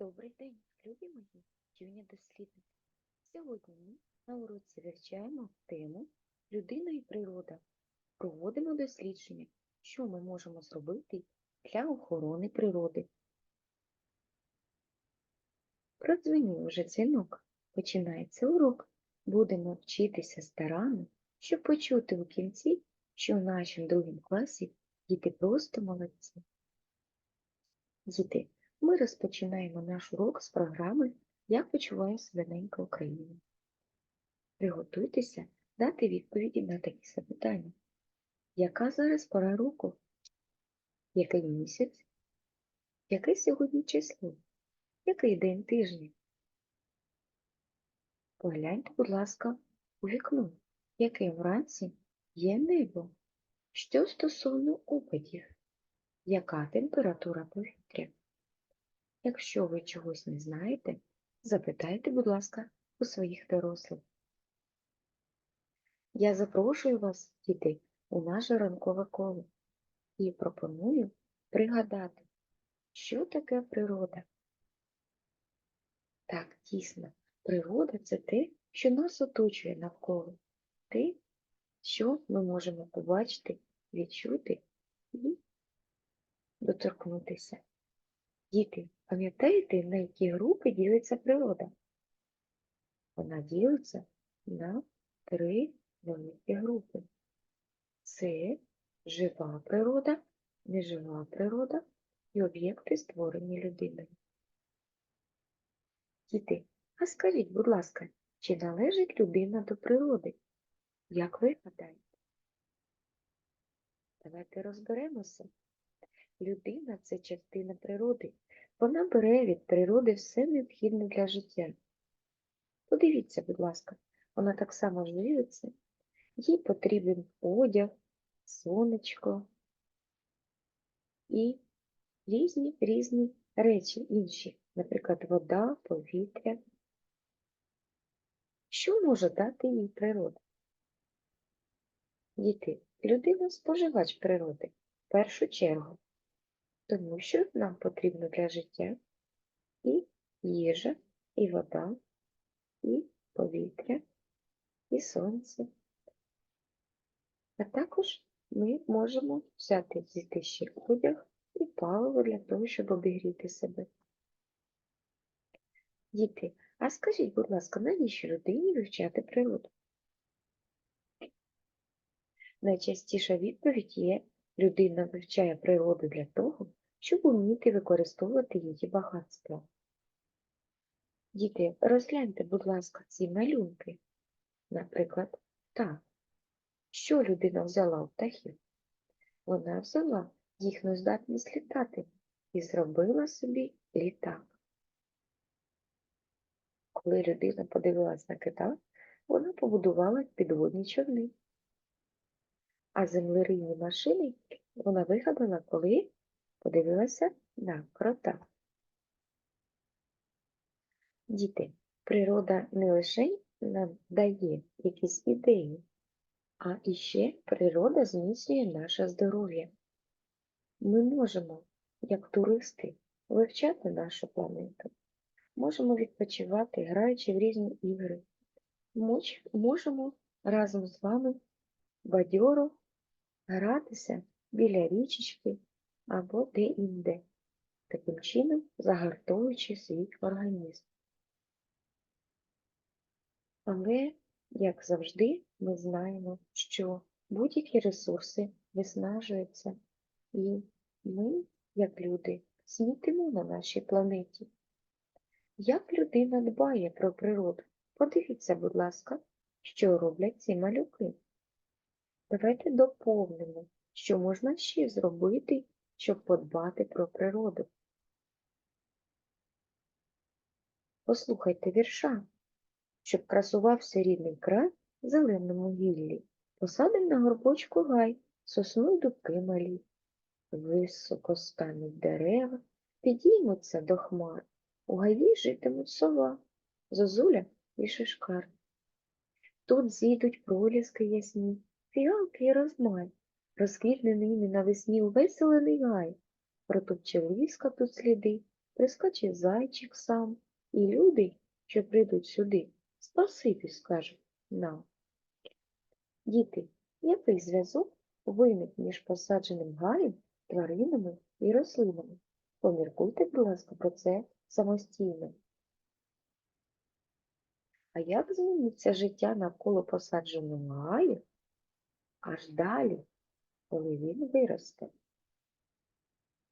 Добрий день, любі мої юні дослідники. Сьогодні ми на уроці вивчаємо тему Людина і природа. Проводимо дослідження, що ми можемо зробити для охорони природи. Продзвонив вже дзвінок. Починається урок. Будемо вчитися старанно, щоб почути у кінці, що в нашому другому класі діти просто молодці. Діти, ми розпочинаємо наш урок з програми Як почуває себе ненька Україна. Приготуйтеся дати відповіді на такі запитання. Яка зараз пора року? Який місяць? Яке сьогодні число? Який день тижня? Погляньте, будь ласка, у вікно, яке вранці є небо. Що стосовно опадів? Яка температура повітря? Якщо ви чогось не знаєте, запитайте, будь ласка, у своїх дорослих. Я запрошую вас, діти, у наше ранкове коло і пропоную пригадати, що таке природа. Так, дійсно, природа це те, що нас оточує навколо, те, що ми можемо побачити, відчути і доторкнутися. Діти, пам'ятаєте, на які групи ділиться природа? Вона ділиться на три великі групи. Це жива природа, нежива природа і об'єкти, створені людиною. Діти, а скажіть, будь ласка, чи належить людина до природи? Як ви гадаєте? Давайте розберемося. Людина це частина природи. Вона бере від природи все необхідне для життя. Подивіться, будь ласка, вона так само живиться, їй потрібен одяг, сонечко і різні різні речі інші, наприклад, вода, повітря. Що може дати їй природа? Діти, людина споживач природи в першу чергу тому що нам потрібно для життя і їжа, і вода, і повітря, і сонце. А також ми можемо взяти звідти ще одяг і паливо для того, щоб обігріти себе. Діти, а скажіть, будь ласка, навіщо людині вивчати природу? Найчастіша відповідь є, людина вивчає природу для того, щоб вміти використовувати її багатство. Діти, розгляньте, будь ласка, ці малюнки. Наприклад, так. Що людина взяла у птахів? Вона взяла їхню здатність літати і зробила собі літак. Коли людина подивилась на кита, вона побудувала підводні човни. А землерийні машини вона вигадала, коли подивилася на крота. Діти, природа не лише нам дає якісь ідеї, а іще природа зміцнює наше здоров'я. Ми можемо, як туристи, вивчати нашу планету, можемо відпочивати, граючи в різні ігри, можемо разом з вами бадьоро гратися біля річечки або де-інде, таким чином загартовуючи свій організм. Але, як завжди, ми знаємо, що будь-які ресурси виснажуються, і ми, як люди, смітимо на нашій планеті. Як людина дбає про природу? Подивіться, будь ласка, що роблять ці малюки. Давайте доповнимо, що можна ще зробити щоб подбати про природу. Послухайте вірша, щоб красувався рідний край в зеленому гіллі, посадим на горбочку гай, сосну й дубки малі. Високо стануть дерева, підіймуться до хмар, у гайві житимуть сова, зозуля і шишкар. Тут зійдуть проліски ясні, фіалки й розмай, розквітне ними навесні увеселений гай, протопче лиска тут сліди, прискочить зайчик сам, і люди, що прийдуть сюди, спасибі скажуть нам. Діти, який зв'язок виник між посадженим гаєм, тваринами і рослинами? Поміркуйте, будь ласка, про це самостійно. А як зміниться життя навколо посадженого гаю аж далі, коли він виросте?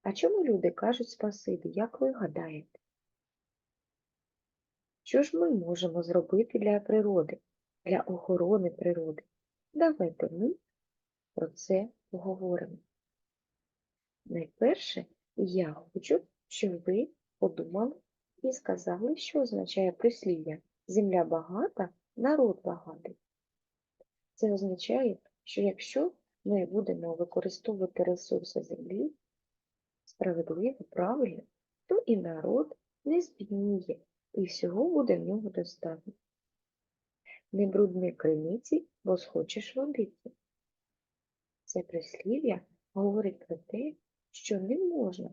А чому люди кажуть спасибі, як ви гадаєте? Що ж ми можемо зробити для природи, для охорони природи? Давайте ми про це поговоримо. Найперше, я хочу, щоб ви подумали і сказали, що означає прислів'я Земля багата, народ багатий. Це означає, що якщо ми будемо використовувати ресурси землі справедливо, правильно, то і народ не збідніє, і всього буде в нього достатньо. Не брудни криниці, бо схочеш водиці. Це прислів'я говорить про те, що не можна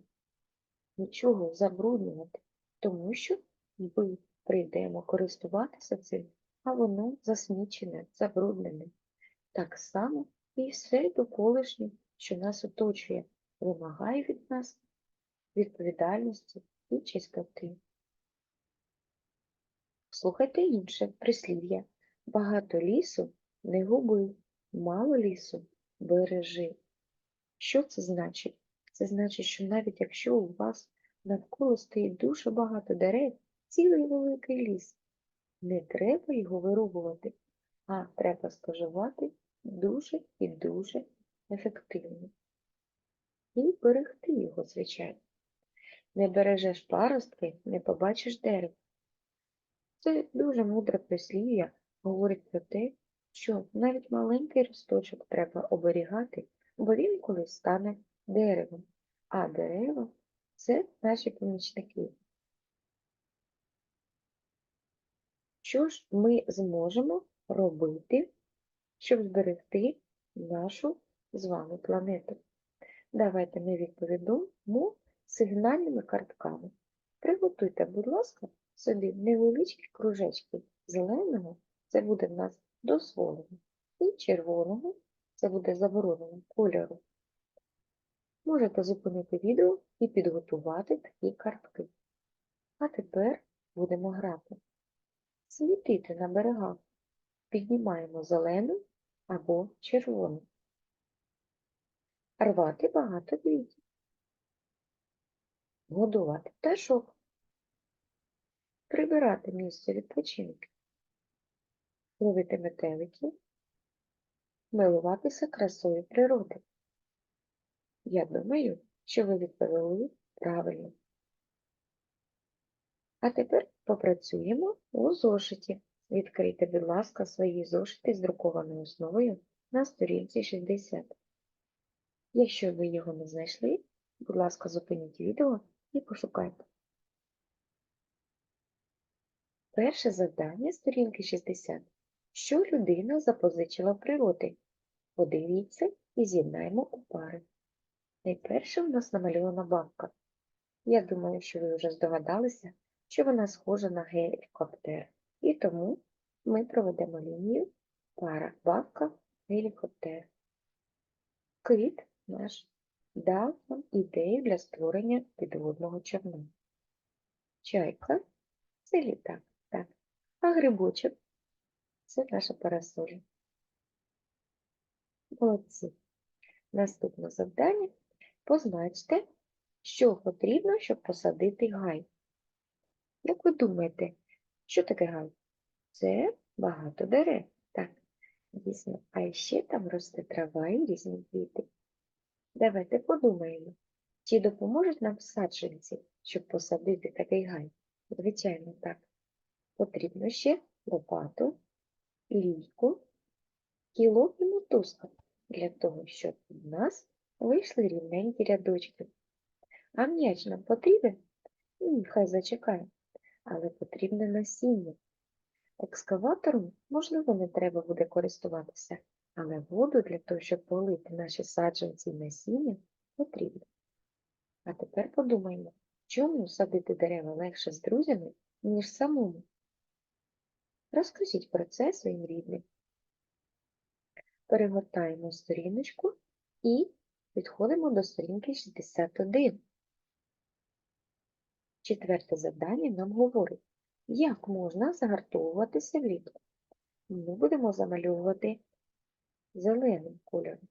нічого забруднювати, тому що ми прийдемо користуватися цим, а воно засмічене, забруднене. Так само і все довколишнє, що нас оточує, вимагає від нас відповідальності і чистоти. Слухайте інше прислів'я. Багато лісу не губи, мало лісу бережи. Що це значить? Це значить, що навіть якщо у вас навколо стоїть дуже багато дерев, цілий великий ліс, не треба його вирубувати, а треба споживати дуже і дуже ефективно. І берегти його, звичайно. Не бережеш паростки, не побачиш дерева. Це дуже мудре прислів'я говорить про те, що навіть маленький росточок треба оберігати, бо він колись стане деревом, а дерева це наші помічники. Що ж ми зможемо робити, щоб зберегти нашу з вами планету? Давайте ми відповімо сигнальними картками. Приготуйте, будь ласка, собі невеличкі кружечки зеленого, це буде в нас дозволено, і червоного, це буде заборонено кольору. Можете зупинити відео і підготувати такі картки. А тепер будемо грати. Світити на берегах. Піднімаємо зелену або червону. Рвати багато квітів. Годувати пташок. Прибирати місце відпочинку. Ловити метеликів. Милуватися красою природи. Я думаю, що ви відповіли правильно. А тепер попрацюємо у зошиті. Відкрийте, будь ласка, свої зошити з друкованою основою на сторінці 60. Якщо ви його не знайшли, будь ласка, зупиніть відео і пошукайте. Перше завдання сторінки 60. Що людина запозичила природи? Подивіться і з'єднаємо у пари. Найперше у нас намальована бабка. Я думаю, що ви вже здогадалися, що вона схожа на гелікоптер. І тому ми проведемо лінію пара бабка гелікоптер. Кит наш дав нам ідею для створення підводного човна. Чайка це літак, так. А грибочок це наша парасоля. Молодці. Наступне завдання позначте, що потрібно, щоб посадити гай. Як ви думаєте, що таке гай? Це багато дерев. Так, дійсно. А ще там росте трава і різні квіти. Давайте подумаємо, чи допоможуть нам саджанці, щоб посадити такий гай? Звичайно, так. Потрібно ще лопату, лійку, кілок і мотузка для того, щоб у нас вийшли рівненькі рядочки. А м'яч нам потрібен? Хай зачекає, але потрібне насіння. Екскаватором, можливо, не треба буде користуватися, але воду для того, щоб полити наші саджанці і насіння, потрібно. А тепер подумаємо, Чому садити дерева легше з друзями, ніж самому? Розкажіть про це своїм рідним. Перегортаємо сторіночку і підходимо до сторінки 61. Четверте завдання нам говорить, як можна загартовуватися влітку. Ми будемо замальовувати зеленим кольором.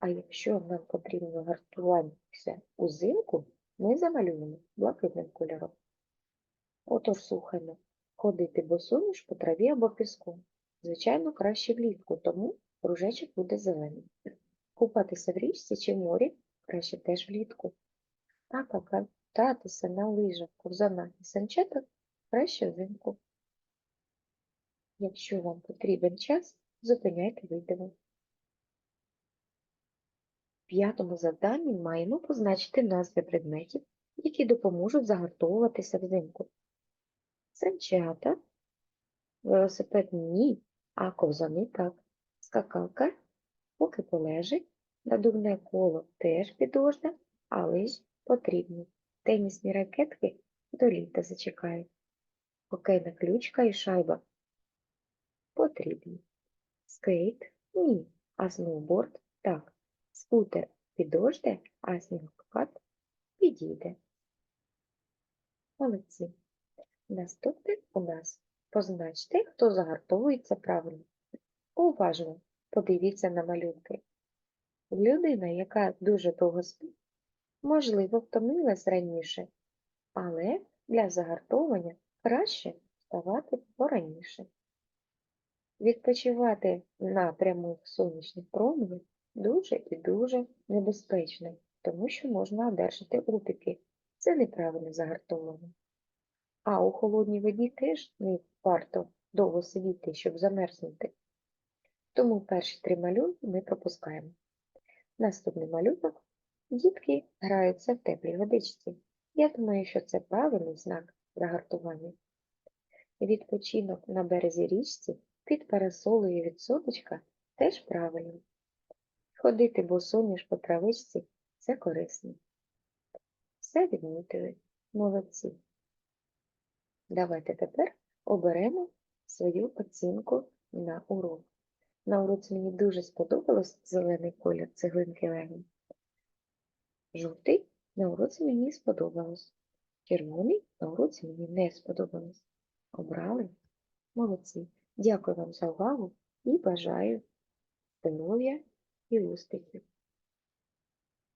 А якщо нам потрібно гартуватися узимку, ми замалюємо блакитним кольором. Отож, слухаймо, ходити босоніж по траві або піску. Звичайно, краще влітку, тому кружечок буде зелений. Купатися в річці чи морі краще теж влітку. А покататися на лижах, ковзанах і санчатах краще взимку. Якщо вам потрібен час, зупиняйте відео. В п'ятому завданні маємо позначити назви предметів, які допоможуть загартовуватися взимку. Санчата, велосипед ні, а ковзани так. Скакалка, поки полежить, надувне коло теж підожде, але ж потрібні. Тенісні ракетки до літа зачекають. Хокейна ключка і шайба потрібні. Скейт ні, а сноуборд так. Скутер підожде, а снігокат підійде. Молодці. Наступне у нас позначте, хто загартовується правильно. Уважно подивіться на малюнки. Людина, яка дуже довго спить, можливо, втомилась раніше, але для загартовування краще вставати пораніше. Відпочивати на прямих сонячних променях дуже і дуже небезпечно, тому що можна одержати опіки. Це неправильне загартовування. А у холодній воді теж не варто довго сидіти, щоб замерзнути. Тому перші три малюнки ми пропускаємо. Наступний малюнок. Дітки граються в теплій водичці. Я думаю, що це правильний знак загартування. Відпочинок на березі річці під парасолею від сонечка теж правильно. Ходити босоніж по травичці – це корисно. Все відмітили. Молодці. Давайте тепер оберемо свою оцінку на урок. На уроці мені дуже сподобалось зелений колір цеглинки Лего. Жовтий на уроці мені сподобалось. Червоний на уроці мені не сподобалось. Обрали? Молодці. Дякую вам за увагу і бажаю здоров'я і успіхів.